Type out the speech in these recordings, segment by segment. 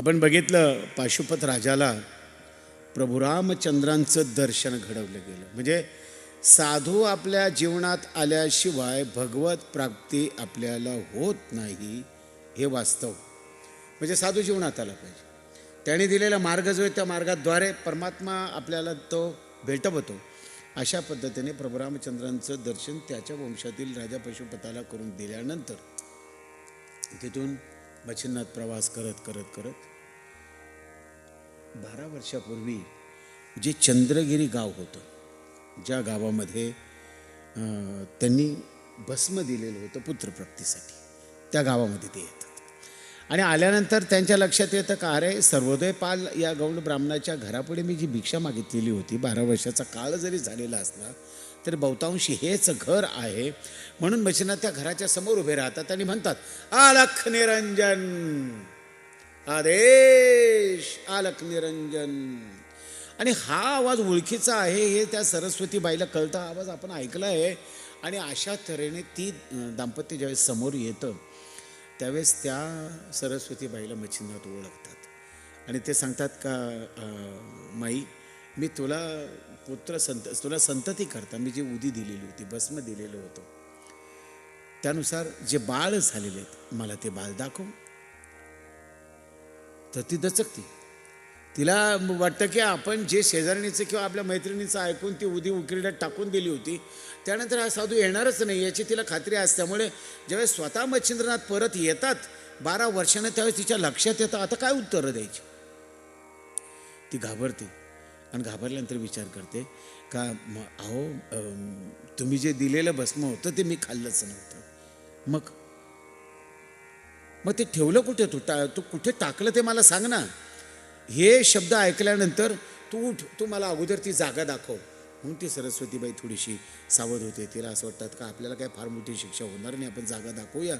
आपण बघितलं पाशुपत राजाला प्रभू रामचंद्रांचं दर्शन घडवलं गेलं. म्हणजे साधू आपल्या जीवनात आल्याशिवाय भगवत प्राप्ती आपल्याला होत नाही हे वास्तव. म्हणजे साधू जीवनात आला पाहिजे. त्याने दिलेला मार्ग जो आहे त्या मार्गाद्वारे परमात्मा आपल्याला तो भेटवतो अशा पद्धतीने प्रभू रामचंद्रांचं दर्शन त्याच्या वंशातील राजा पशुपताला करून दिल्यानंतर तिथून मच्छिन्नाथ प्रवास करत करत करत बारा वर्षापूर्वी जे चंद्रगिरी गाव होतं ज्या गावामध्ये त्यांनी भस्म दिलेलं होतं पुत्रप्राप्तीसाठी. त्या गावामध्ये ते येतात. आणि आल्यानंतर त्यांच्या लक्षात येतं का अरे सर्वोदय पाल या गौड ब्राह्मणाच्या घरापुढे मी जी भिक्षा मागितलेली होती बारा वर्षाचा काळ जरी झालेला असला तर बहुतांशी हेच घर आहे. म्हणून मच्छिना त्या घराच्या समोर उभे राहतात आणि म्हणतात आलख निरंजन. आदेश आलक निरंजन. आणि हा आवाज ओळखीचा आहे हे त्या सरस्वती बाईला कळता आवाज आपण ऐकला आहे आणि अशा तऱ्हेने ती दाम्पत्य ज्यावेळेस समोर येतं त्यावेळेस त्या सरस्वती बाईला मच्छिंद्रात ओळखतात. आणि ते सांगतात का माई मी तुला पुत्र संत तुला संतती करता. मी जी उदी दिलेली होती भस्म दिलेलं होतं. त्यानुसार जे बाळ झालेले आहेत मला ते बाळ दाखव. तर ती दचकती. तिला वाटतं की आपण जे शेजारणीचं किंवा आपल्या मैत्रिणीचं ऐकून ती उदी उकिरड्यात टाकून दिली होती त्यानंतर हा साधू येणारच नाही याची तिला खात्री असल्यामुळे ज्यावेळेस स्वतः मच्छिंद्रनाथ परत येतात बारा वर्षानं त्यावेळेस तिच्या लक्षात येतं आता काय उत्तरं द्यायची? ती घाबरते आणि घाबरल्यानंतर विचार करते का अहो तुम्ही जे दिलेलं भस्म होतं ते मी खाल्लंच नव्हतं. मग मग ते ठेवलं कुठे? तू टा तू कुठे टाकलं ते मला सांग ना. हे शब्द ऐकल्यानंतर तू उठ तू मला अगोदर ती जागा दाखव. म्हणून ती सरस्वतीबाई थोडीशी सावध होते. तिला असं वाटतात का आपल्याला काय फार मोठी शिक्षा होणार नाही आपण जागा दाखवूया.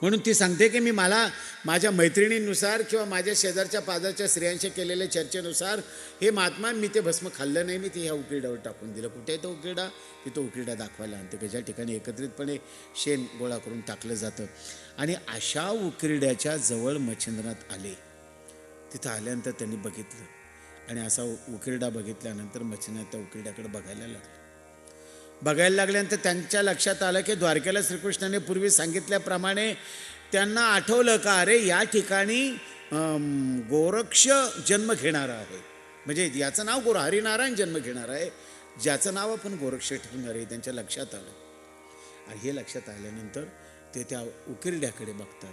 म्हणून ती सांगते की मी मला माझ्या मैत्रिणींनुसार किंवा माझ्या शेजारच्या पाजारच्या स्त्रियांशी केलेल्या चर्चेनुसार हे महात्मा मी ते भस्म खाल्लं नाही मी ते ह्या उकिरड्यावर टाकून दिलं. कुठे आहे तो उकिरडा? की तो उकिरडा दाखवायला आणते. की ज्या ठिकाणी एकत्रितपणे शेण गोळा करून टाकलं जातं. आणि अशा उकिरड्याच्या जवळ मच्छिंद्रनाथ आले. तिथं आल्यानंतर त्यांनी बघितलं आणि असा उकिरडा बघितल्यानंतर मच्छिंद्रनाथ त्या उकिरड्याकडे बघायला लागला. बघायला लागल्यानंतर त्यांच्या लक्षात आलं की द्वारकेला श्रीकृष्णाने पूर्वी सांगितल्याप्रमाणे त्यांना आठवलं का अरे या ठिकाणी गोरक्ष जन्म घेणारा आहे. म्हणजे याचं नाव गोर हरिनारायण जन्म घेणार आहे. ज्याचं नाव आपण गोरक्ष ठेवणार आहे त्यांच्या लक्षात आलं. आणि हे लक्षात आल्यानंतर ते त्या उकिरड्याकडे बघतात.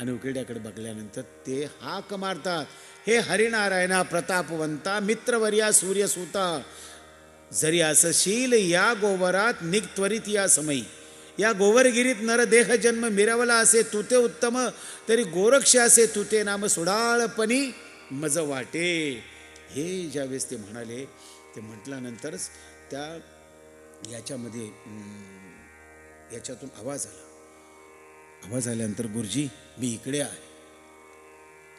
आणि उकिरड्याकडे बघल्यानंतर ते हाक मारतात. हे हरिनारायणा प्रतापवंता मित्रवर्या सूर्यसुता जरी असशील या गोवरात निघ त्वरित या समयी. या गोवरगिरीत नर देह जन्म मिरवला असे तुते उत्तम तरी गोरक्ष असे तुते नाम सुडाळपणी मज वाटे. हे ज्यावेळेस ते म्हणाले ते म्हटल्यानंतरच त्या याच्यामध्ये याच्यातून आवाज आला. आवाज आल्यानंतर गुरुजी मी इकडे आहे.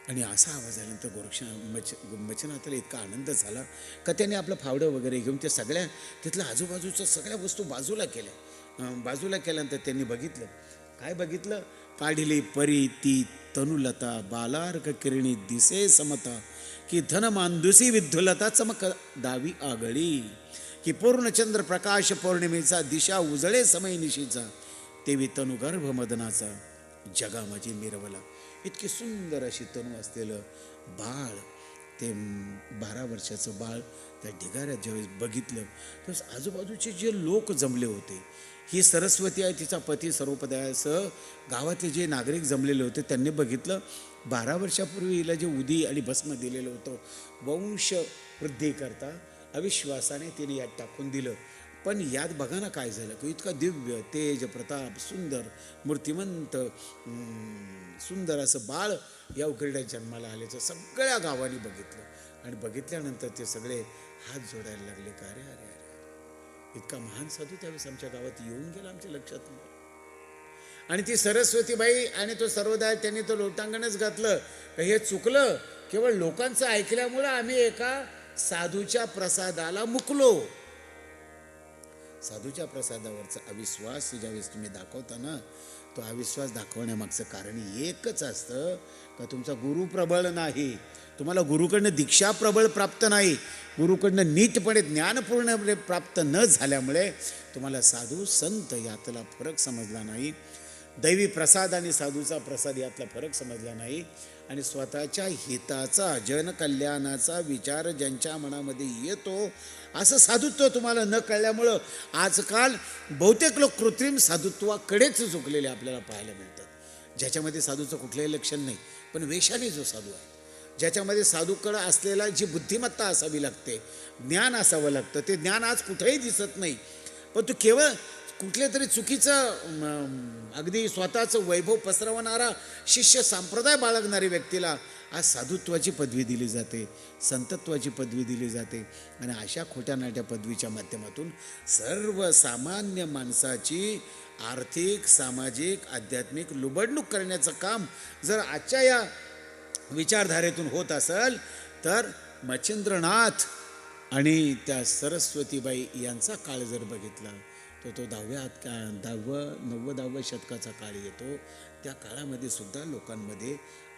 आणि असा आवाज आल्यानंतर गोरक्ष मच मच्छनाथाला इतका आनंद झाला का त्याने आपलं फावडं वगैरे घेऊन त्या सगळ्या तिथल्या आजूबाजूच्या सगळ्या वस्तू बाजूला केल्या. बाजूला केल्यानंतर त्यांनी बघितलं. काय बघितलं? काढिली परी ती तनुलता बालार्क किरणी दिसे समता की धन मांदुसी विद्धुलता चमक दावी आगळी की पूर्णचंद्र प्रकाश पौर्णिमेचा दिशा उजळे समय निशीचा तेवी तनुगर्भ मदनाचा जगा माझी मिरवला. इतकी सुंदर अशी तनू असलेलं बाळ ते बारा वर्षाचं बाळ त्या ढिगाऱ्यात ज्यावेळेस बघितलं त्यावेळेस आजूबाजूचे जे लोक जमले होते ही सरस्वती आहे तिचा पती सर्वपदायासह गावातले जे नागरिक जमलेले होते त्यांनी बघितलं. बारा वर्षापूर्वी हिला जे उदी आणि भस्म दिलेलं होतं वंश वृद्धीकरता अविश्वासाने तिने यात टाकून दिलं. पण यात बघा ना काय झालं. की इतका दिव्य तेज प्रताप सुंदर मूर्तिमंत सुंदर असं बाळ या उकरड्या जन्माला आल्याचं सगळ्या गावाने बघितलं. आणि बघितल्यानंतर ते सगळे हात जोडायला लागले. का अरे अरे अरे? इतका महान साधू त्यावेळेस आमच्या गावात येऊन गेला आमच्या लक्षात नाही. आणि ती सरस्वतीबाई आणि तो सर्वदाय त्यांनी तो लोटांगणच घातलं. हे चुकलं. केवळ लोकांचं ऐकल्यामुळं आम्ही एका साधूच्या प्रसादाला मुकलो. साधूच्या प्रसादावरचा अविश्वास ज्यावेळेस तुम्ही दाखवता ना तो अविश्वास दाखवण्यामागचं कारण एकच असतं का तुमचा गुरु प्रबळ नाही. तुम्हाला गुरुकडनं दीक्षा प्रबळ प्राप्त नाही. गुरुकडनं नीटपणे ज्ञानपूर्णपणे प्राप्त न झाल्यामुळे तुम्हाला साधू संत यातला फरक समजला नाही. दैवी प्रसाद आणि साधूचा प्रसाद यातला फरक समजला नाही. आणि स्वतःच्या हिताचा जनकल्याणाचा विचार ज्यांच्या मनामध्ये येतो असं साधुत्व तुम्हाला न कळल्यामुळं आजकाल बहुतेक लोक कृत्रिम साधुत्वाकडेच झुकलेले आपल्याला पाहायला मिळतात. ज्याच्यामध्ये साधूचं कुठलंही लक्षण नाही पण वेशाने जो साधू आहे ज्याच्यामध्ये साधूकडं असलेला जी बुद्धिमत्ता असावी लागते ज्ञान असावं लागतं ते ज्ञान आज कुठेही दिसत नाही. पण तू केवळ कुठल्या तरी चुकीचं अगदी स्वतःचं वैभव पसरवणारा शिष्य संप्रदाय बाळगणारी व्यक्तीला आज साधुत्वाची पदवी दिली जाते संतत्वाची पदवी दिली जाते आणि अशा खोट्या नाट्या पदवीच्या माध्यमातून सर्वसामान्य माणसाची आर्थिक सामाजिक आध्यात्मिक लुबडणूक करण्याचं काम जर आजच्या या विचारधारेतून होत असेल तर मच्छिंद्रनाथ आणि त्या सरस्वतीबाई यांचा काळ जर बघितला तर तो दहाव्या का दहावं नव्वदाव्या शतकाचा काळ येतो. त्या काळामध्ये सुद्धा लोकांमध्ये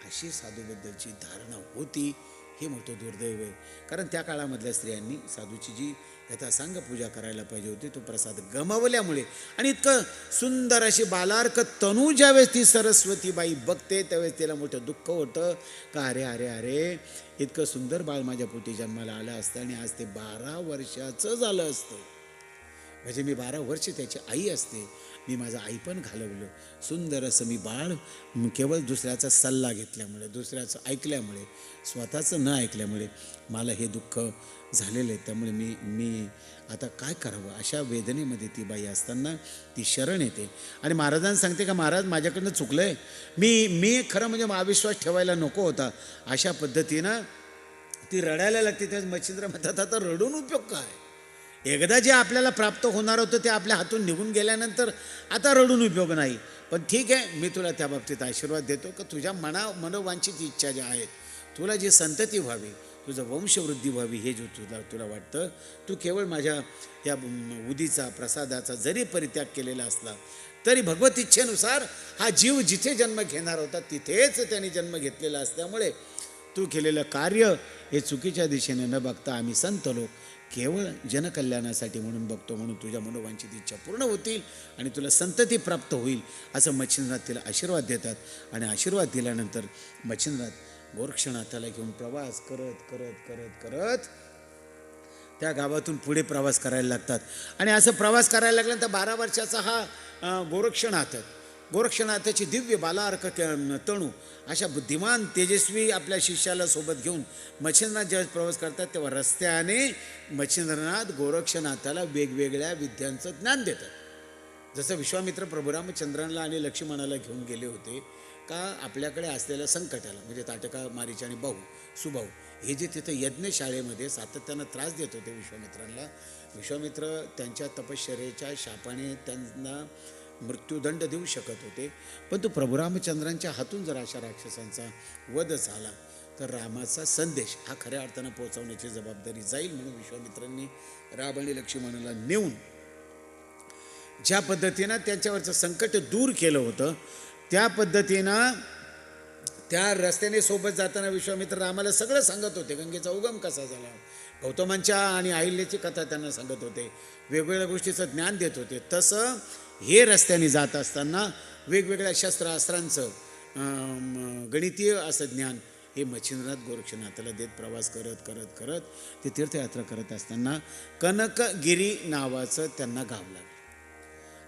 अशी साधूबद्दलची धारणा होती हे मोठं दुर्दैव आहे. कारण त्या काळामधल्या स्त्रियांनी साधूची जी यथासांग पूजा करायला पाहिजे होती तो प्रसाद गमावल्यामुळे आणि इतकं सुंदर अशी बालार्क तनू ज्यावेळेस ती सरस्वतीबाई बघते त्यावेळेस तिला मोठं दुःख होतं. का अरे अरे अरे इतकं सुंदर बाळ माझ्या पोटी जन्माला आलं असतं आणि आज ते बारा वर्षाचं झालं असतं. म्हणजे मी बारा वर्ष त्याची आई असते. मी माझं आई पण घालवलं. सुंदर असं मी बाळ केवळ दुसऱ्याचा सल्ला घेतल्यामुळे दुसऱ्याचं ऐकल्यामुळे स्वतःचं न ऐकल्यामुळे मला हे दुःख झालेलं आहे. त्यामुळे मी मी आता काय करावं? अशा वेदनेमध्ये ती बाई असताना ती शरण येते. आणि महाराजांना सांगते का महाराज माझ्याकडनं चुकलं आहे मी मी खरं म्हणजे अविश्वास ठेवायला नको होता. अशा पद्धतीनं ती रडायला लागते. त्याच मच्छिंद्र म्हणतात आता रडून उपयोग काय? एकदा जे आपल्याला प्राप्त होणार होतं ते आपल्या हातून निघून गेल्यानंतर आता रडून उपयोग नाही. पण ठीक आहे मी तुला त्या बाबतीत आशीर्वाद देतो की तुझ्या मना मनोवांछित इच्छा ज्या आहेत तुला जी संतती व्हावी तुझं वंशवृद्धी व्हावी हे जो तुला तुला वाटतं तू केवळ माझ्या या उदीचा प्रसादाचा जरी परित्याग केलेला असला तरी भगवत इच्छेनुसार हा जीव जिथे जन्म घेणार होता तिथेच त्याने जन्म घेतलेला असल्यामुळे तू केलेलं कार्य हे चुकीच्या दिशेने न बघता आम्ही संत लोक केवळ जनकल्याणासाठी म्हणून बघतो म्हणून तुझ्या मनोवांछित इच्छा पूर्ण होतील आणि तुला संतती प्राप्त होईल असं मच्छिंद्रनाथ तिला आशीर्वाद देतात. आणि आशीर्वाद दिल्यानंतर मच्छिंद्रनाथ गोरक्षनाथाला घेऊन प्रवास करत करत करत करत त्या गावातून पुढे प्रवास करायला लागतात. आणि असं प्रवास करायला लागल्यानंतर बारा वर्षाचा हा अं, गोरक्षनाथ गोरक्षनाथाची दिव्य बालार्क तणू अशा बुद्धिमान तेजस्वी आपल्या शिष्याला सोबत घेऊन मच्छिंद्रनाथ ज्यावेळेस प्रवास करतात तेव्हा रस्त्याने मच्छिंद्रनाथ गोरक्षनाथाला वेगवेगळ्या विद्यांचं ज्ञान देतात. जसं विश्वामित्र प्रभुरामचंद्रांना आणि लक्ष्मणाला घेऊन गेले होते का आपल्याकडे असलेल्या संकटाला म्हणजे ताटका मारीचे आणि भाऊ सुभाऊ हे जे तिथं यज्ञशाळेमध्ये सातत्यानं त्रास देत होते विश्वामित्रांना विश्वामित्र त्यांच्या तपश्चर्येच्या शापाने त्यांना मृत्यूदंड देऊ शकत होते. पण तो प्रभुरामचंद्रांच्या हातून जर अशा राक्षसांचा वध झाला तर रामाचा संदेश हा खऱ्या अर्थानं पोहोचवण्याची जबाबदारी जाईल म्हणून विश्वामित्रांनी राम आणि लक्ष्मणाला नेऊन ज्या पद्धतीनं त्यांच्यावरचं संकट दूर केलं होतं त्या पद्धतीनं त्या रस्त्याने सोबत जाताना विश्वामित्र रामाला सगळं सांगत होते. गंगेचा उगम कसा झाला? गौतमांच्या आणि अहिल्याची कथा त्यांना सांगत होते. वेगवेगळ्या गोष्टीचं ज्ञान देत होते. तसं हे रस्त्याने जात असताना वेगवेगळ्या शस्त्रास्त्रांचं गणितीय असं ज्ञान हे मच्छिंद्रनाथ गोरक्षनाथाला देत प्रवास करत करत करत ते तीर्थयात्रा करत असताना कनकगिरी नावाचं त्यांना गाव लागलं.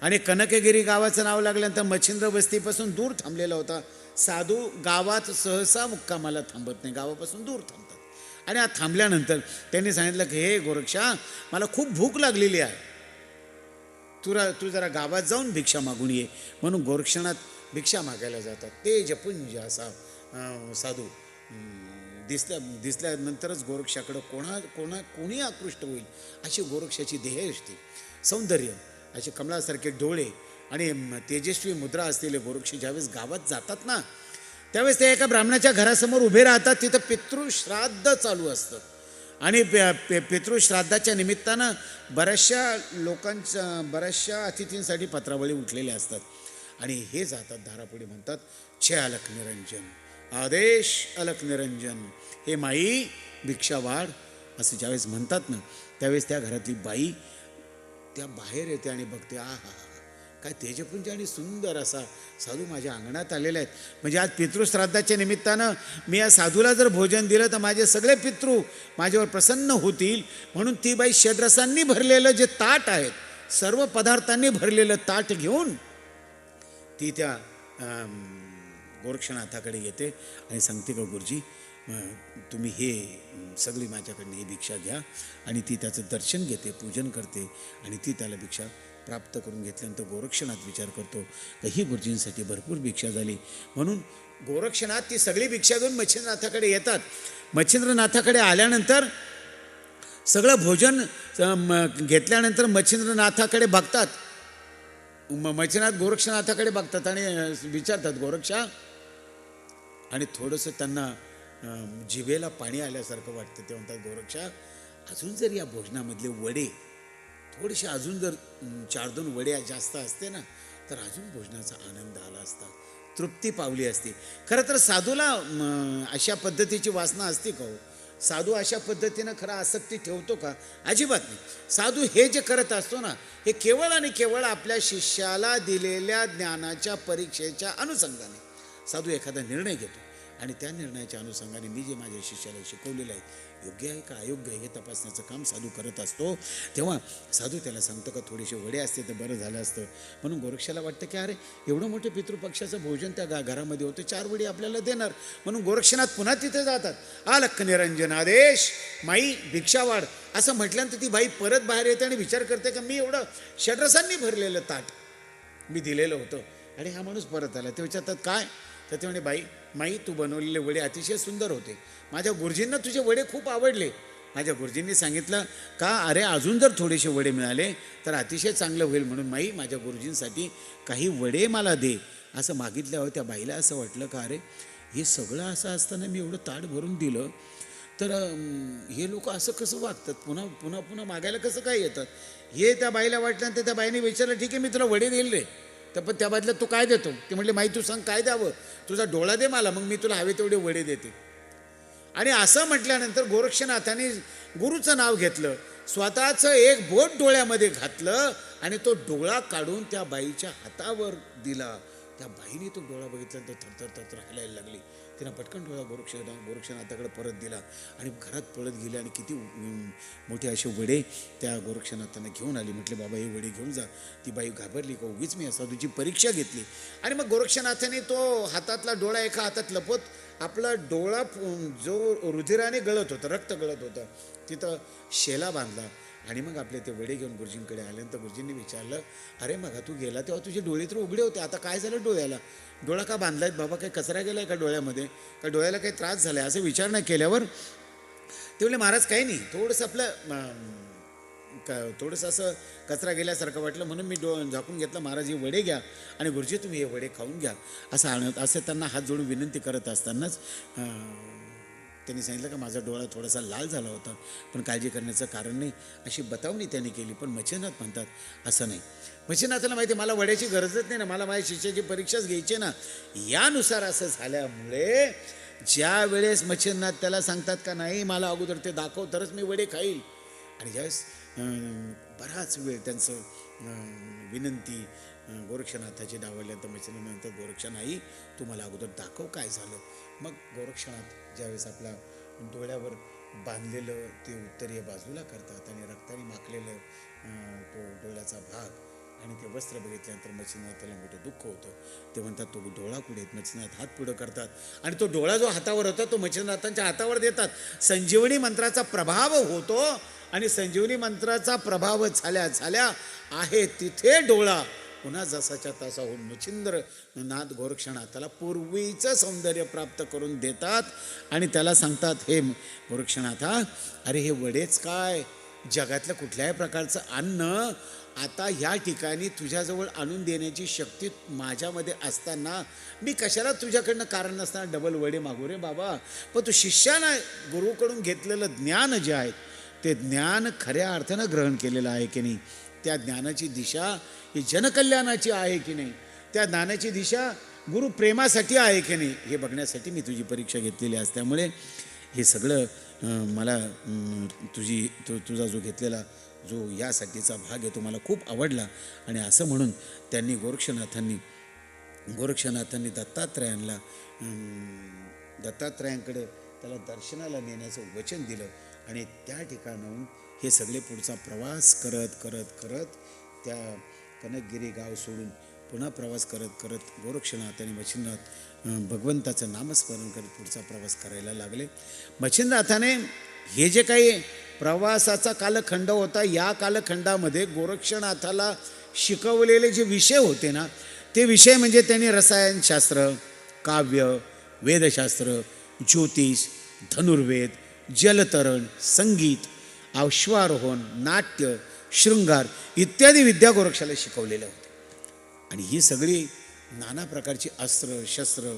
आणि कनकगिरी गावाचं नाव लागल्यानंतर मच्छिंद्र वस्तीपासून दूर थांबलेला होता. साधू गावात सहसा मुक्कामाला थांबत नाही गावापासून दूर थांबतात. आणि हा थांबल्यानंतर त्यांनी सांगितलं की हे गोरक्षा मला खूप भूक लागलेली आहे. तुला तू जरा गावात जाऊन भिक्षा मागून ये. म्हणून गोरक्षणात भिक्षा मागायला जातात. ते जपुंज असा साधू दिसल्या दिसल्यानंतरच गोरक्षाकडं कोणा कोणा कोणी आकृष्ट होईल अशी गोरक्षाची देहयष्टी सौंदर्य असे कमळासारखे डोळे आणि तेजस्वी मुद्रा असलेले गोरक्ष ज्यावेळेस गावात जातात ना त्यावेळेस ते एका ब्राह्मणाच्या घरासमोर उभे राहतात. तिथं पितृश्राद्ध चालू असतं. आणि पे- पे- पितृश्राद्धाच्या निमित्तानं बऱ्याचशा लोकांच्या बऱ्याचशा अतिथींसाठी पत्रावळी उठलेल्या असतात. आणि हे जातात धारापुढे म्हणतात छे अलक निरंजन आदेश अलख निरंजन हे माई भिक्षा वाढ असं ज्यावेळेस म्हणतात ना त्यावेळेस त्या घरातली बाई त्या बाहेर येते आणि बघते आ हा काय तेजपुंज आणि सुंदर असा साधू माझ्या अंगणात आलेले आहेत. म्हणजे आज पितृश्राद्धाच्या निमित्तानं मी या साधूला जर भोजन दिलं तर माझे सगळे पितृ माझ्यावर प्रसन्न होतील. म्हणून ती बाई षड्रसांनी भरलेलं जे ताट आहेत सर्व पदार्थांनी भरलेलं ताट घेऊन ती त्या गोरक्षनाथाकडे येते आणि सांगते का गुरुजी तुम्ही हे सगळी माझ्याकडनं ही भिक्षा घ्या. आणि ती त्याचं दर्शन घेते पूजन करते आणि ती त्याला भिक्षा प्राप्त करून घेतल्यानंतर गोरक्षनाथ विचार करतो का ही गुरुजींसाठी भरपूर भिक्षा झाली. म्हणून गोरक्षनाथ ती सगळी भिक्षा घेऊन मच्छिंद्रनाथाकडे येतात. मच्छिंद्रनाथाकडे आल्यानंतर सगळं भोजन म- घेतल्यानंतर मच्छिंद्रनाथाकडे बघतात. म- मच्छिनाथ गोरक्षनाथाकडे बघतात आणि विचारतात गोरक्षा आणि थोडंसं त्यांना जिभेला पाणी आल्यासारखं वाटतं. ते म्हणतात गोरक्षा अजून जर या भोजनामधले वडे थोडेसे अजून जर चार दोन वड्या जास्त असते ना तर अजून भोजनाचा आनंद आला असता. तृप्ती पावली असती. खरं तर साधूला अशा पद्धतीची वासना असते का हो? साधू अशा पद्धतीनं खरं आसक्ती ठेवतो का? अजिबात नाही. साधू हे जे करत असतो ना हे केवळ आणि केवळ आपल्या शिष्याला दिलेल्या ज्ञानाच्या परीक्षेच्या अनुषंगाने साधू एखादा निर्णय घेतो. आणि त्या निर्णयाच्या अनुषंगाने मी जे माझ्या शिष्याला शिकवलेलं आहे योग्य आहे का? अयोग्य आहे हे तपासण्याचं काम साधू करत असतो. तेव्हा साधू त्याला सांगतो का थोडेसे वडे असते तर बरं झालं असतं. म्हणून गोरक्षाला वाटतं की अरे एवढं मोठं पितृपक्षाचं भोजन त्या गा घरामध्ये होतं चार वडी आपल्याला देणार. म्हणून गोरक्षनाथ पुन्हा तिथे जातात. आलक्क निरंजन आदेश माई भिक्षावाड असं म्हटल्यानंतर ती बाई परत बाहेर येते आणि विचार करते का मी एवढं षड्रसांनी भरलेलं ताट मी दिलेलं होतं. आणि हा माणूस परत आला. ते विचारतात काय? तर ते म्हणे बाई माई तू बनवलेले वडे अतिशय सुंदर होते. माझ्या गुरुजींना तुझे वडे खूप आवडले. माझ्या गुरुजींनी सांगितलं का अरे अजून जर थोडेसे वडे मिळाले तर अतिशय चांगलं होईल म्हणून माई माझ्या गुरुजींसाठी काही वडे मला दे. असं मागितल्यावर त्या बाईला असं वाटलं का अरे हे सगळं असं असताना मी एवढं ताट भरून दिलं तर हे लोक असं कसं वागतात? पुन्हा पुन्हा पुन्हा मागायला कसं काय येतात हे त्या बाईला वाटलं वाटल्यानंतर त्या बाईने विचारलं ठीक आहे मी तुला वडे देईल रे. तर पण त्या बदल्यात तू काय देतो? ते म्हटले माही तू सांग काय द्यावं? तुझा डोळा दे मला मग मी तुला हवे तेवढे वडे देते. आणि असं म्हटल्यानंतर गोरक्षनाथाने गुरुचं नाव घेतलं स्वतःचं एक बोट डोळ्यामध्ये घातलं आणि तो डोळा काढून त्या बाईच्या हातावर दिला. त्या बाईने तो डोळा बघितल्यानंतर थरथर थरथर हलायला लागली. तिनं पटकन डोळा गोरक्ष गोरक्षनाथाकडे परत दिला आणि घरात पळत गेले आणि किती मोठे असे वडे त्या गोरक्षनाथांना घेऊन आली. म्हटले बाबा हे वडे घेऊन जा. ती बाई घाबरली का उगीच मी असा तुझी परीक्षा घेतली. आणि मग गोरक्षनाथाने तो हातातला डोळा एका हातात लपत आपला डोळा जो रुधिराने गळत होता रक्त गळत होतं तिथं शेला बांधला. आणि मग आपले ते वडे घेऊन गुरुजींकडे आल्यानंतर गुरुजींनी विचारलं अरे मग तू गेला तेव्हा तुझे डोळे तर उघडे होते आता काय झालं डोळ्याला? डोळा का बांधलायत बाबा काही कचरा गेलाय का डोळ्यामध्ये? का डोळ्याला काही त्रास झालाय? असं विचारणा केल्यावर ते म्हणले महाराज काही नाही. थोडंसं आपलं का थोडंसं असं कचरा गेल्यासारखं वाटलं म्हणून मी डो झाकून घेतलं. महाराज हे वडे घ्या आणि गुरुजी तुम्ही हे वडे खाऊन घ्या. असं आणत असं त्यांना हात जोडून विनंती करत असतानाच त्यांनी सांगितलं का माझा डोळा थोडासा लाल झाला होता पण काळजी करण्याचं कारण नाही अशी बतावणी त्यांनी केली. पण मच्छीनाथ म्हणतात असं नाही. मच्छीनाथाला माहिती आहे, मला वड्याची गरजच नाही ना मला माझ्या शिष्याची परीक्षाच घ्यायची ना. यानुसार असं झाल्यामुळे ज्या वेळेस मच्छीनाथ त्याला सांगतात का नाही मला अगोदर ते दाखव तरच मी वडे खाईल. आणि ज्यावेळेस बराच वेळ त्यांचं विनंती गोरक्षनाथाची डावल्यानंतर मच्छिनाथ म्हणतात गोरक्षनाई तू मला अगोदर दाखव काय झालं. मग गोरक्षनाथ ज्यावेळेस आपला डोळ्यावर बांधलेलं ते उत्तरीय बाजूला करतात आणि रक्ताने माखलेलं तो डोळ्याचा भाग आणि ते वस्त्र बघितल्यानंतर मच्छिनाथाला मोठं दुःख होतं. ते म्हणतात तो डोळा पुढे मच्छिनाथ हात पुढं करतात. आणि तो डोळा जो हातावर होता तो मच्छिनाथांच्या हातावर देतात. संजीवनी मंत्राचा प्रभाव होतो आणि संजीवनी मंत्राचा प्रभाव झाल्या झाल्या आहे तिथे डोळा. पुन्हा जसाच्या तसा होऊन मच्छिंद्र नाथ त्याला पूर्वीचं सौंदर्य प्राप्त करून देतात आणि त्याला सांगतात हे गोरक्षनाथा अरे हे वडेच काय? जगातलं कुठल्याही प्रकारचं अन्न आता ह्या ठिकाणी तुझ्याजवळ आणून देण्याची शक्ती माझ्यामध्ये असताना मी कशाला तुझ्याकडनं कारण नसताना डबल वडे मागू रे बाबा? पण तू शिष्यानं गुरुकडून घेतलेलं ज्ञान जे आहे ते ज्ञान खऱ्या अर्थानं ग्रहण केलेलं आहे की नाही? त्या ज्ञानाची दिशा ही जनकल्याणाची आहे की नाही? त्या ज्ञानाची दिशा गुरु प्रेमासाठी आहे की नाही हे बघण्यासाठी मी तुझी परीक्षा घेतलेली असल्यामुळे हे सगळं मला तुझी तु तुझा जो घेतलेला जो यासाठीचा भाग आहे तो मला खूप आवडला. आणि असं म्हणून त्यांनी गोरक्षनाथांनी गोरक्षनाथांनी दत्तात्रयांना दत्तात्रयांकडे त्याला दर्शनाला नेण्याचं वचन दिलं आणि त्या ठिकाणाहून हे सगळे पुढचा प्रवास करत करत करत त्या कनकगिरी गाव सोडून पुन्हा प्रवास करत करत गोरक्षनाथ आणि मच्छिंद्रनाथ भगवंताचं नामस्मरण करत पुढचा प्रवास करायला लागले. मच्छिंद्रनाथाने हे जे काही प्रवासाचा कालखंड होता या कालखंडामध्ये गोरक्षनाथाला शिकवलेले जे विषय होते ना ते विषय म्हणजे त्यांनी रसायनशास्त्र काव्य वेदशास्त्र ज्योतिष धनुर्वेद जलतरण संगीत अश्वारोहण नाट्य शृंगार इत्यादी विद्या गोरक्षाला शिकवलेल्या होत्या आणि ही सगळी नाना प्रकारची अस्त्र शस्त्र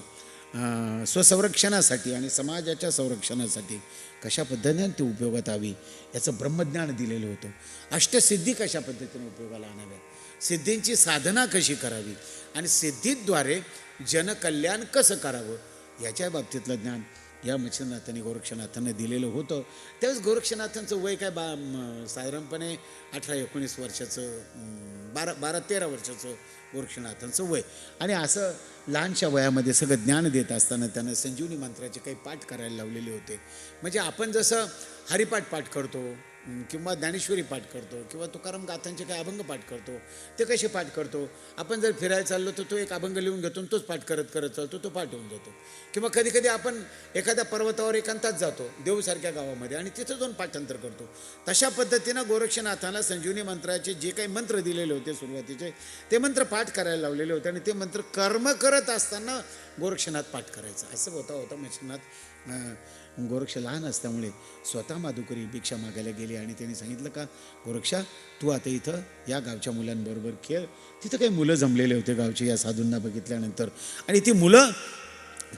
स्वसंरक्षणासाठी आणि समाजाच्या संरक्षणासाठी कशा पद्धतीने ती उपयोगात यावी याचं ब्रह्मज्ञान दिलेलं होतं. अष्टसिद्धी कशा पद्धतीने उपयोगाला आणाव्या? सिद्धींची साधना कशी करावी? आणि सिद्धीद्वारे जनकल्याण कसं करावं? याच्या बाबतीतलं ज्ञान या मच्छिंद्रनाथांनी गोरक्षनाथांना दिलेलं होतं. त्यावेळेस गोरक्षनाथांचं वय काय? बा साधारणपणे अठरा एकोणीस वर्षाचं बारा बारा तेरा वर्षाचं गोरक्षनाथांचं वय. आणि असं लहानशा वयामध्ये सगळं ज्ञान देत असताना त्यांना संजीवनी मंत्राचे काही पाठ करायला लावलेले होते. म्हणजे आपण जसं हरिपाठ पाठ करतो किंवा ज्ञानेश्वरी पाठ करतो किंवा तुकाराम गाथांचे काही अभंग पाठ करतो ते कसे पाठ करतो? आपण जर फिरायला चाललो तर तो एक अभंग लिहून घेतो तोच पाठ करत करत चालतो तो पाठ होऊन जातो. किंवा कधी कधी आपण एखाद्या पर्वतावर एकांतात जातो देऊसारख्या गावामध्ये आणि तिथं जाऊन पाठांतर करतो. तशा पद्धतीनं गोरक्षनाथाला संजीवनी मंत्राचे जे काही मंत्र दिलेले होते सुरुवातीचे ते मंत्र पाठ करायला लावलेले होते आणि ते मंत्र कर्म करत असताना गोरक्षनाथ पाठ करायचं. असं होता होता मच्छनाथ गोरक्ष लहान असल्यामुळे स्वतः माधुकरी भिक्षा मागायला गेली आणि त्यांनी सांगितलं का गोरक्षा तू आता इथं या गावच्या मुलांबरोबर खेळ. तिथं काही मुलं जमलेले होते गावचे या साधूंना बघितल्यानंतर. आणि ती मुलं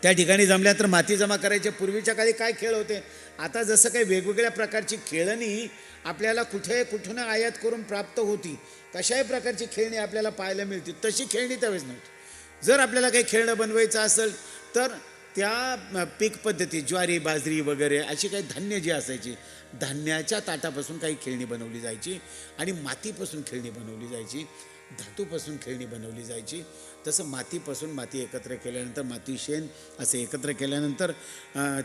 त्या ठिकाणी जमल्या तर माती जमा करायचे. पूर्वीच्या काळी काय खेळ होते? आता जसं काही वेगवेगळ्या प्रकारची खेळणी आपल्याला कुठे कुठून आयात करून प्राप्त होती तशाही प्रकारची खेळणी आपल्याला पाहायला मिळते तशी खेळणी त्यावेळेस नव्हती. जर आपल्याला काही खेळणं बनवायचं असेल तर त्या पीक पद्धती ज्वारी बाजरी वगैरे अशी काही धान्य जी असायची धान्याच्या ताटापासून काही खेळणी बनवली जायची आणि मातीपासून खेळणी बनवली जायची. धातूपासून खेळणी बनवली जायची. तसं मातीपासून माती एकत्र केल्यानंतर माती शेण असे एकत्र केल्यानंतर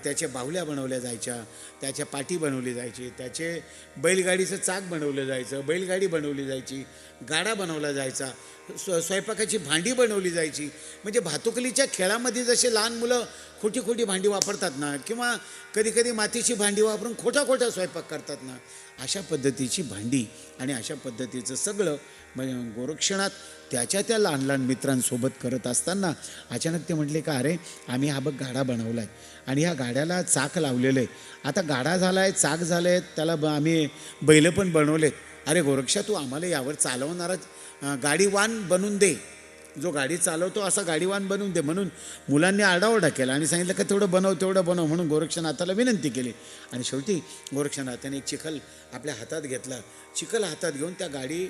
त्याच्या बाहुल्या बनवल्या जायच्या त्याच्या पाठी बनवली जायची त्याचे बैलगाडीचं चाक बनवलं जायचं बैलगाडी बनवली जायची गाडा बनवला जायचा स्व स्वयंपाकाची भांडी बनवली जायची. म्हणजे भातुकलीच्या खेळामध्ये जसे लहान मुलं खोटी खोटी भांडी वापरतात ना किंवा कधी कधी मातीची भांडी वापरून खोटा खोटा स्वयंपाक करतात ना अशा पद्धतीची भांडी आणि अशा पद्धतीचं सगळं गोरक्षणात त्याच्या त्या लहान लहान मित्रांसोबत करत असताना अचानक ते म्हटले का अरे आम्ही हा बघ गाडा बनवला आहे आणि ह्या गाड्याला चाक लावलेलं आहे आता गाडा झाला आहे चाक झालं आहे त्याला ब आम्ही बैलं पण बनवलेत. अरे गोरक्षा तू आम्हाला यावर चालवणारा गाडीवान बनवून दे. जो गाडी चालवतो असा गाडीवान बनवून दे म्हणून मुलांनी आरडाओरडा केला आणि सांगितलं का तेवढं बनव तेवढं बनव म्हणून गोरक्षनाथाला विनंती केली. आणि शेवटी गोरक्षनाथाने एक चिखल आपल्या हातात घेतला. चिखल हातात घेऊन त्या गाडी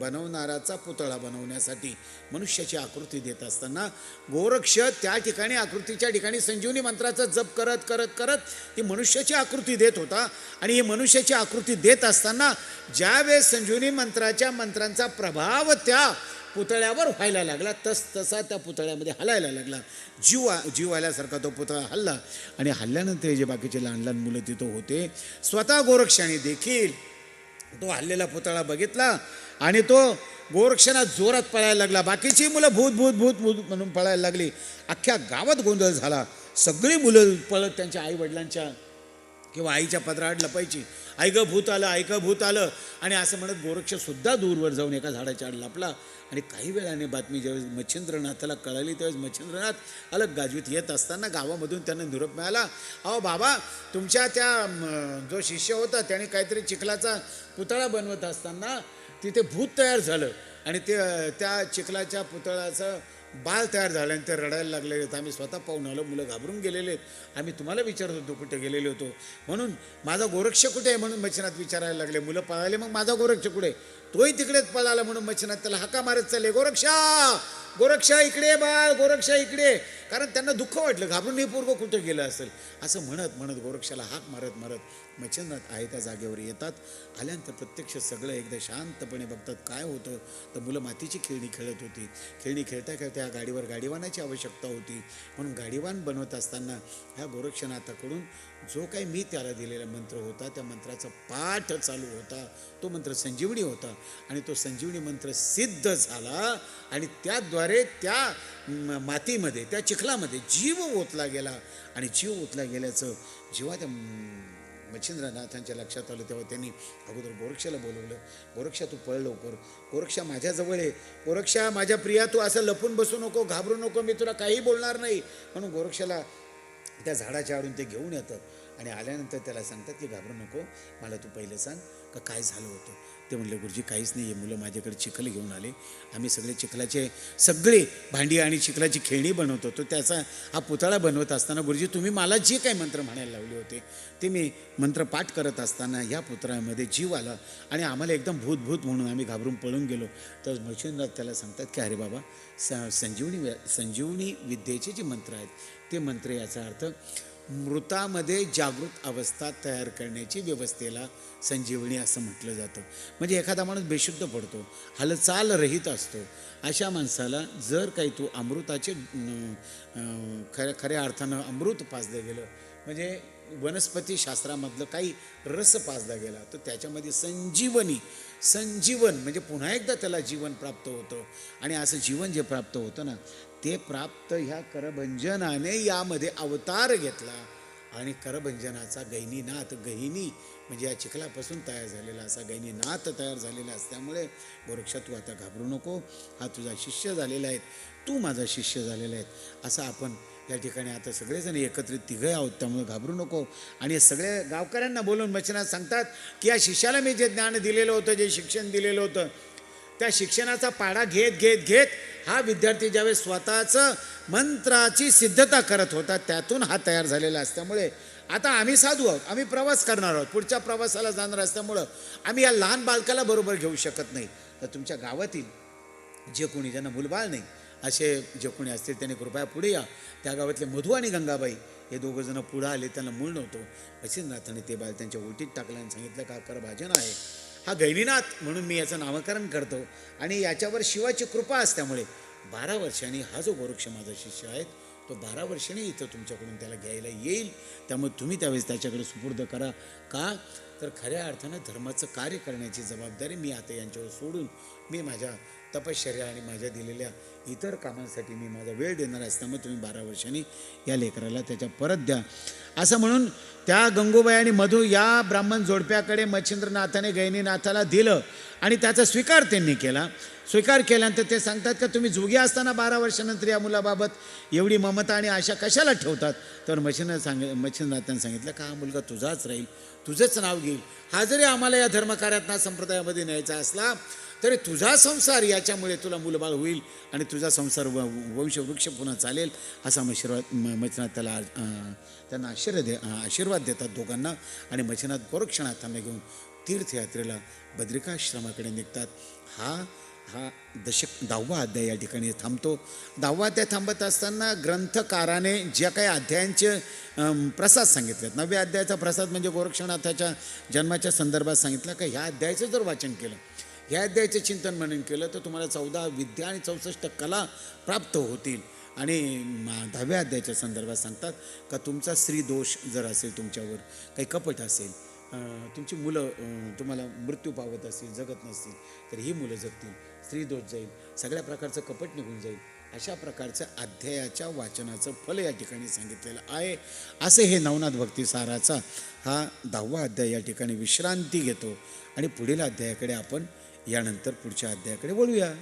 बनवणाराचा पुतळा बनवण्यासाठी मनुष्याची आकृती देत असताना गोरक्ष त्या ठिकाणी आकृतीच्या ठिकाणी संजीवनी मंत्राचा जप करत करत करत ती मनुष्याची आकृती देत होता. आणि ही मनुष्याची आकृती देत असताना ज्यावेळेस संजीवनी मंत्राच्या मंत्रांचा प्रभाव त्या पुतळ्यावर व्हायला लागला. तस तसा त्या पुतळ्यामध्ये हलायला लागला. जीव आ- जीव आल्यासारखा तो पुतळा हल्ला. आणि हल्ल्यानंतर जे बाकीचे लहान लहान मुलं तिथं होते स्वतः गोरक्षाने देखील तो हल्लेला पुतळा बघितला आणि तो गोरक्षणात जोरात पळायला लागला. बाकीची मुलं भूत भूत भूत भूत म्हणून पळायला लागली. अख्ख्या गावात गोंधळ झाला. सगळी मुलं पळत त्यांच्या आई वडिलांच्या किंवा आईच्या पदराआड लपायची. ऐकं भूत आलं ऐकं भूत आलं. आणि असं म्हणत गोरक्षसुद्धा दूरवर जाऊन एका झाडाच्या आड लपला. आणि काही वेळाने बातमी ज्यावेळेस मच्छिंद्रनाथाला कळाली त्यावेळेस मच्छिंद्रनाथ अलग गाजवीत येत असताना गावामधून त्यांना निरोप मिळाला. अहो बाबा तुमच्या त्या जो शिष्य होता त्याने काहीतरी चिखलाचा पुतळा बनवत असताना तिथे भूत तयार झालं. आणि ते त्या चिखलाच्या पुतळ्याचं बाळ तयार झाल्यानंतर रडायला लागलेले आहेत. आम्ही स्वतः पाहून आलो मुलं घाबरून गेलेले आहेत. आम्ही तुम्हाला विचारत होतो कुठे गेलेले होतो. म्हणून माझा गोरक्ष कुठे आहे म्हणून मच्छनाथ विचारायला लागले. मुलं पळाले मग माझा गोरक्ष कुठे तोही तिकडेच पळाला म्हणून मच्छनाथ त्याला हाका मारत चालले. गोरक्षा! गोरक्षा इकडे बाळ! गोरक्षा इकडे कारण त्यांना दुःख वाटलं घाबरून हे पूर्व कुठं गेलं असेल? असं म्हणत म्हणत गोरक्षाला हाक मारत मारत मच्छिंद्रनाथ आहे त्या जागेवर येतात. आल्यानंतर प्रत्यक्ष सगळं एकदा शांतपणे बघतात काय होतं. तर मुलं मातीची खेळणी खेळत होती. खेळणी खेळता खेळता या गाडीवर गाडीवानाची आवश्यकता होती. म्हणून गाडीवान बनवत असताना ह्या गोरक्षनाथाकडून जो काही मी त्याला दिलेला मंत्र होता त्या मंत्राचा पाठ चालू होता. तो मंत्र संजीवनी होता. आणि तो संजीवनी मंत्र सिद्ध झाला आणि त्याद्वारे त्या मातीमध्ये त्या चिखलामध्ये जीव ओतला गेला. आणि जीव ओतला गेल्याचं जेव्हा त्या मच्छिंद्रनाथांच्या लक्षात आलं तेव्हा त्यांनी अगोदर गोरक्षाला बोलवलं. गोरक्षा तू पळ लवकर. गोरक्षा माझ्याजवळ आहे. गोरक्षा माझ्या प्रिया तू असं लपून बसू नको घाबरू नको मी तुला काही बोलणार नाही. म्हणून गोरक्षाला त्या झाडाच्या आडून ते घेऊन येतात आणि आल्यानंतर त्याला सांगतात की घाबरू नको मला तू पहिलं सांग का काय झालं होतं? ते म्हणले गुरुजी काहीच नाही आहे मुलं माझ्याकडे चिखल घेऊन आले. आम्ही सगळे चिखलाचे सगळे भांडी आणि चिखलाची खेळणी बनवत होतो. त्याचा हा पुतळा बनवत असताना गुरुजी तुम्ही मला जे काही मंत्र म्हणायला लावले होते ते मी मंत्र पाठ करत असताना या पुतळ्यामध्ये जीव आला आणि आम्हाला एकदम भूतभूत म्हणून आम्ही घाबरून पळून गेलो. तर मच्छिंद्रनाथ त्याला सांगतात की अरे बाबा स संजीवनी संजीवनी विद्येचे जे मंत्र आहेत ते मंत्र याचा अर्थ मृतामध्ये जागृत अवस्था तयार करण्याची व्यवस्थेला संजीवनी असं म्हटलं जातं. म्हणजे एखादा माणूस बेशुद्ध पडतो हालचाल रहित असतो अशा माणसाला जर काही तू अमृताचे खऱ्या खऱ्या अर्थानं अमृत पाजलं गेलं म्हणजे वनस्पती शास्त्रामधलं काही रस पाजला गेला तर त्याच्यामध्ये संजीवनी संजीवन म्हणजे पुन्हा एकदा त्याला जीवन प्राप्त होतं. आणि असं जीवन जे प्राप्त होतं ना ते प्राप्त ह्या करभंजनाने यामध्ये अवतार घेतला. आणि करभंजनाचा गैनीनाथ गहिनी म्हणजे या चिखलापासून तयार झालेला असा गैनीनाथ तयार झालेला असल्यामुळे गोरक्षा तू आता घाबरू नको. हा तुझा शिष्य झालेला आहे. तू माझा शिष्य झालेला आहे. असं आपण या ठिकाणी आता सगळेजण एकत्रित तिघे आहोत त्यामुळे घाबरू नको. आणि सगळ्या सगळे गावकऱ्यांना बोलून वचनात सांगतात की या शिष्याला मी जे ज्ञान दिलेलं होतं जे शिक्षण दिलेलं होतं त्या शिक्षणाचा पाढा घेत घेत घेत हा विद्यार्थी ज्यावेळेस स्वतःचं मंत्राची सिद्धता करत होता त्यातून हा तयार झालेला असल्यामुळे आता आम्ही साधू आहोत आम्ही प्रवास करणार आहोत पुढच्या प्रवासाला जाणार असल्यामुळं आम्ही या लहान बालकाला बरोबर घेऊ शकत नाही. तर तुमच्या गावातील जे कोणी ज्यांना मुलबाळ नाही असे जे कोणी असतील त्यांनी कृपया पुढे या. त्या गावातले मधू आणि गंगाबाई हे दोघं जण पुढं आले त्यांना मूळ नव्हतं. वशिंद्रनाथाने ते बाल त्यांच्या उलटीत टाकलं आणि सांगितलं का कर भाजन आहे. हा गैनीनाथ म्हणून मी याचं नामकरण करतो. आणि याच्यावर शिवाची कृपा असल्यामुळे बारा वर्षांनी हा जो गोरक्ष माझा शिष्य आहे तो बारा वर्षांनी इथं तुमच्याकडून त्याला घ्यायला येईल. त्यामुळे तुम्ही त्यावेळेस त्याच्याकडे सुपूर्द करा. का? तर खऱ्या अर्थानं धर्माचं कार्य करण्याची जबाबदारी मी आता यांच्यावर सोडून मी माझ्या तपश्चर्या आणि माझ्या दिलेल्या इतर कामांसाठी मी माझा वेळ देणार असल्यामुळे तुम्ही बारा वर्षांनी या लेकराला त्याच्या परत द्या. असं म्हणून त्या गंगूबाई आणि मधू या ब्राह्मण जोडप्याकडे मच्छिंद्रनाथाने गैनीनाथाला दिलं आणि त्याचा स्वीकार त्यांनी केला. स्वीकार केल्यानंतर ते सांगतात का तुम्ही जोगी असताना बारा वर्षानंतर या मुलाबाबत एवढी ममता आणि आशा कशाला ठेवतात? तर मच्छिंद्र सांग मच्छिंद्रनाथांनी सांगितलं का हा मुलगा तुझाच राहील? तुझंच नाव घेईल? हा जरी आम्हाला या धर्मकार्यातना संप्रदायामध्ये न्यायचा असला तरी तुझा संसार याच्यामुळे तुला मुलबाळ होईल आणि तुझा संसार व वंशवृक्ष पुन्हा चालेल असा मशीर्वाद मच्छिनाथ त्याला त्यांना आशीर्वाद दे आशीर्वाद देतात दोघांना. आणि मच्छिनाथ गोरक्षनाथांना घेऊन तीर्थयात्रेला बद्रिकाश्रमाकडे निघतात. हा हा दशक दहावा अध्याय या ठिकाणी थांबतो. दहावा अध्याय थांबत असताना ग्रंथकाराने ज्या काही अध्यायांचे प्रसाद सांगितलेत. नव्या अध्यायाचा प्रसाद म्हणजे गोरक्षनाथाच्या जन्माच्या संदर्भात सांगितला का? ह्या अध्यायाचं जर वाचन केलं ह्या अध्यायाचे चिंतन म्हणून केलं तर तुम्हाला चौदा विद्या आणि चौसष्ट कला प्राप्त होतील. आणि दहाव्या अध्यायाच्या संदर्भात सांगतात का तुमचा स्त्री दोष जर असेल तुमच्यावर काही कपट असेल तुमची मुलं तुम्हाला मृत्यू पावत असतील जगत नसतील तर ही मुलं जगतील स्त्री दोष जाईल सगळ्या प्रकारचं कपट निघून जाईल. अशा प्रकारचं अध्यायाच्या वाचनाचं फल या ठिकाणी सांगितलेलं आहे. असे हे नवनाथ भक्ती साराचा हा दहावा अध्याय या ठिकाणी विश्रांती घेतो. आणि पुढील अध्यायाकडे आपण यानंतर पुढच्या अध्यायाकडे वळूया.